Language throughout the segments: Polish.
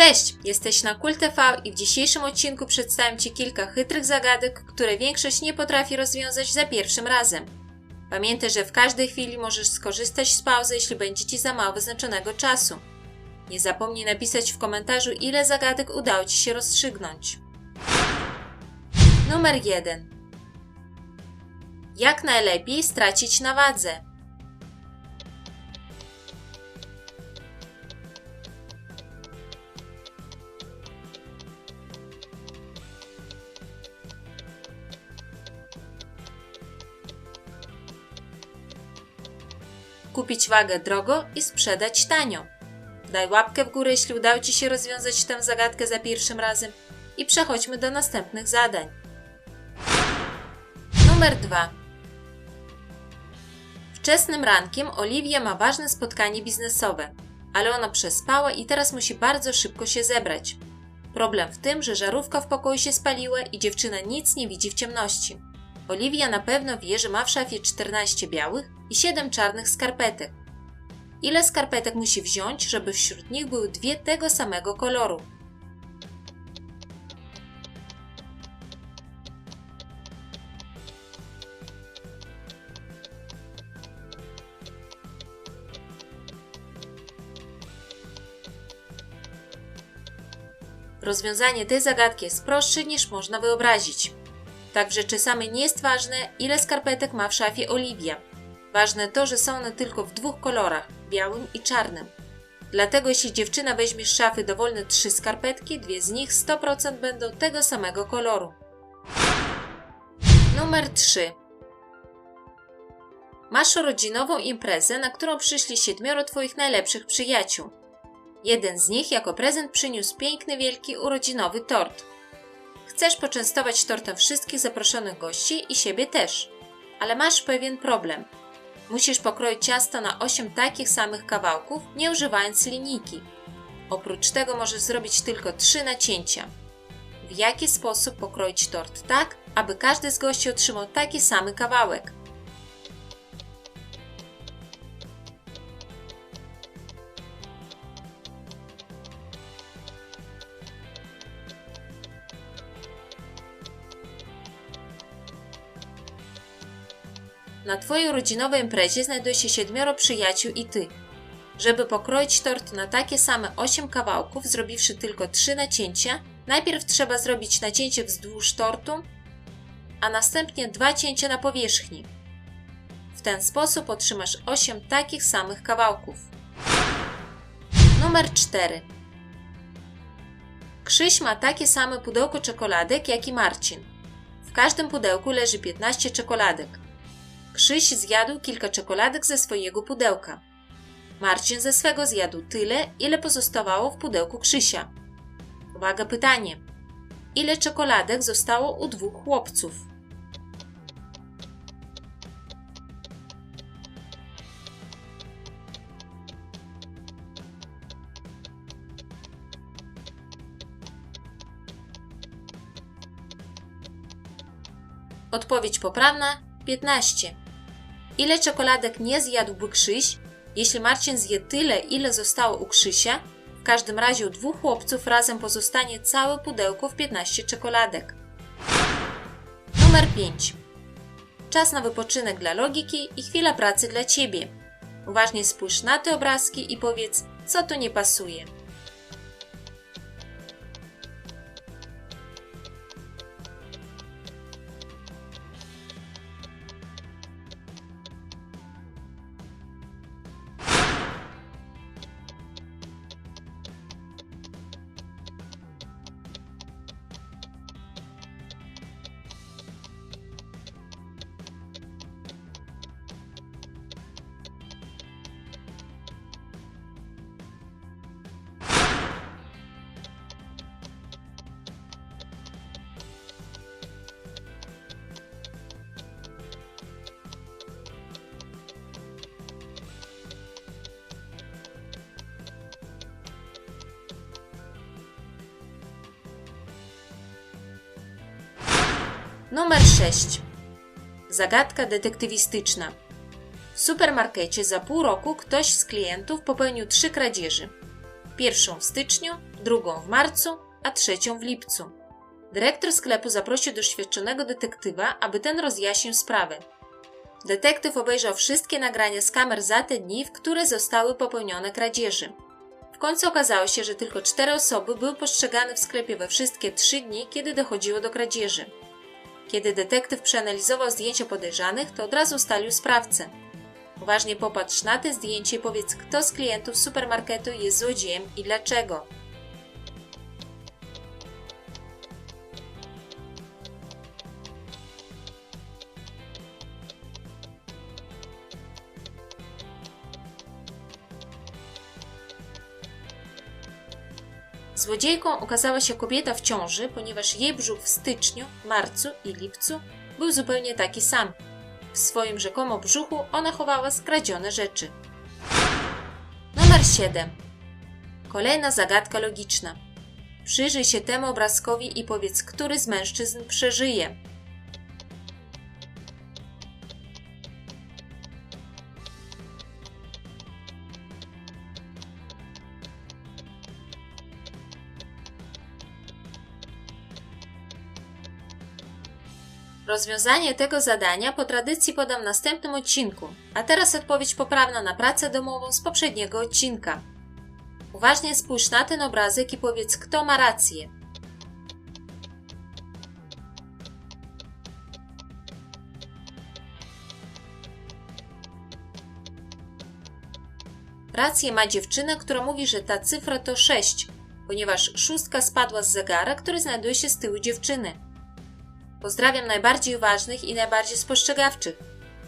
Cześć, jesteś na Kult TV i w dzisiejszym odcinku przedstawiam Ci kilka chytrych zagadek, które większość nie potrafi rozwiązać za pierwszym razem. Pamiętaj, że w każdej chwili możesz skorzystać z pauzy, jeśli będzie Ci za mało wyznaczonego czasu. Nie zapomnij napisać w komentarzu, ile zagadek udało Ci się rozstrzygnąć. Numer 1. Jak najlepiej stracić na wadze? Kupić wagę drogo i sprzedać tanio. Daj łapkę w górę, jeśli udało Ci się rozwiązać tę zagadkę za pierwszym razem i przechodźmy do następnych zadań. Numer 2. Wczesnym rankiem Oliwia ma ważne spotkanie biznesowe, ale ona przespała i teraz musi bardzo szybko się zebrać. Problem w tym, że żarówka w pokoju się spaliła i dziewczyna nic nie widzi w ciemności. Oliwia na pewno wie, że ma w szafie 14 białych i 7 czarnych skarpetek. Ile skarpetek musi wziąć, żeby wśród nich były dwie tego samego koloru? Rozwiązanie tej zagadki jest prostsze niż można wyobrazić. Tak w rzeczy samej nie jest ważne, ile skarpetek ma w szafie Oliwia. Ważne to, że są one tylko w dwóch kolorach białym i czarnym. Dlatego jeśli dziewczyna weźmie z szafy dowolne trzy skarpetki, dwie z nich 100% będą tego samego koloru. Numer 3. Masz rodzinową imprezę, na którą przyszli siedmioro Twoich najlepszych przyjaciół. Jeden z nich jako prezent przyniósł piękny, wielki urodzinowy tort. Chcesz poczęstować tortem wszystkich zaproszonych gości i siebie też, ale masz pewien problem. Musisz pokroić ciasto na 8 takich samych kawałków, nie używając linijki. Oprócz tego możesz zrobić tylko 3 nacięcia. W jaki sposób pokroić tort tak, aby każdy z gości otrzymał taki samy kawałek? Na Twojej urodzinowej imprezie znajduje się siedmioro przyjaciół i Ty. Żeby pokroić tort na takie same 8 kawałków, zrobiwszy tylko 3 nacięcia, najpierw trzeba zrobić nacięcie wzdłuż tortu, a następnie dwa cięcia na powierzchni. W ten sposób otrzymasz 8 takich samych kawałków. Numer 4. Krzyś ma takie same pudełko czekoladek jak i Marcin. W każdym pudełku leży 15 czekoladek. Krzyś zjadł kilka czekoladek ze swojego pudełka. Marcin ze swego zjadł tyle, ile pozostawało w pudełku Krzysia. Uwaga, pytanie. Ile czekoladek zostało u dwóch chłopców? Odpowiedź poprawna 15. Ile czekoladek nie zjadłby Krzyś, jeśli Marcin zje tyle, ile zostało u Krzysia? W każdym razie u dwóch chłopców razem pozostanie całe pudełko w 15 czekoladek. Numer 5. Czas na wypoczynek dla logiki i chwila pracy dla Ciebie. Uważnie spójrz na te obrazki i powiedz, co tu nie pasuje. Numer 6. Zagadka detektywistyczna. W supermarkecie za pół roku ktoś z klientów popełnił trzy kradzieży. Pierwszą w styczniu, drugą w marcu, a trzecią w lipcu. Dyrektor sklepu zaprosił doświadczonego detektywa, aby ten rozjaśnił sprawę. Detektyw obejrzał wszystkie nagrania z kamer za te dni, w które zostały popełnione kradzieży. W końcu okazało się, że tylko cztery osoby były postrzegane w sklepie we wszystkie trzy dni, kiedy dochodziło do kradzieży. Kiedy detektyw przeanalizował zdjęcia podejrzanych, to od razu ustalił sprawcę. Uważnie popatrz na te zdjęcie i powiedz, kto z klientów supermarketu jest złodziejem i dlaczego. Złodziejką okazała się kobieta w ciąży, ponieważ jej brzuch w styczniu, marcu i lipcu był zupełnie taki sam. W swoim rzekomo brzuchu ona chowała skradzione rzeczy. Numer 7. Kolejna zagadka logiczna. Przyjrzyj się temu obrazkowi i powiedz, który z mężczyzn przeżyje. Rozwiązanie tego zadania po tradycji podam w następnym odcinku, a teraz odpowiedź poprawna na pracę domową z poprzedniego odcinka. Uważnie spójrz na ten obrazek i powiedz, kto ma rację. Rację ma dziewczyna, która mówi, że ta cyfra to 6, ponieważ szóstka spadła z zegara, który znajduje się z tyłu dziewczyny. Pozdrawiam najbardziej uważnych i najbardziej spostrzegawczych.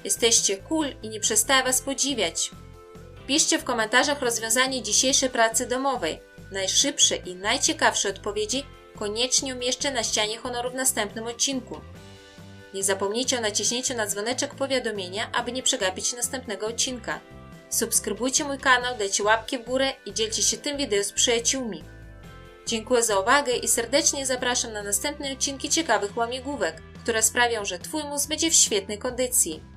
Jesteście cool i nie przestaję Was podziwiać. Piszcie w komentarzach rozwiązanie dzisiejszej pracy domowej. Najszybsze i najciekawsze odpowiedzi koniecznie umieszczę na ścianie honoru w następnym odcinku. Nie zapomnijcie o naciśnięciu na dzwoneczek powiadomienia, aby nie przegapić następnego odcinka. Subskrybujcie mój kanał, dajcie łapkę w górę i dzielcie się tym wideo z przyjaciółmi. Dziękuję za uwagę i serdecznie zapraszam na następne odcinki ciekawych łamigłówek, które sprawią, że Twój mózg będzie w świetnej kondycji.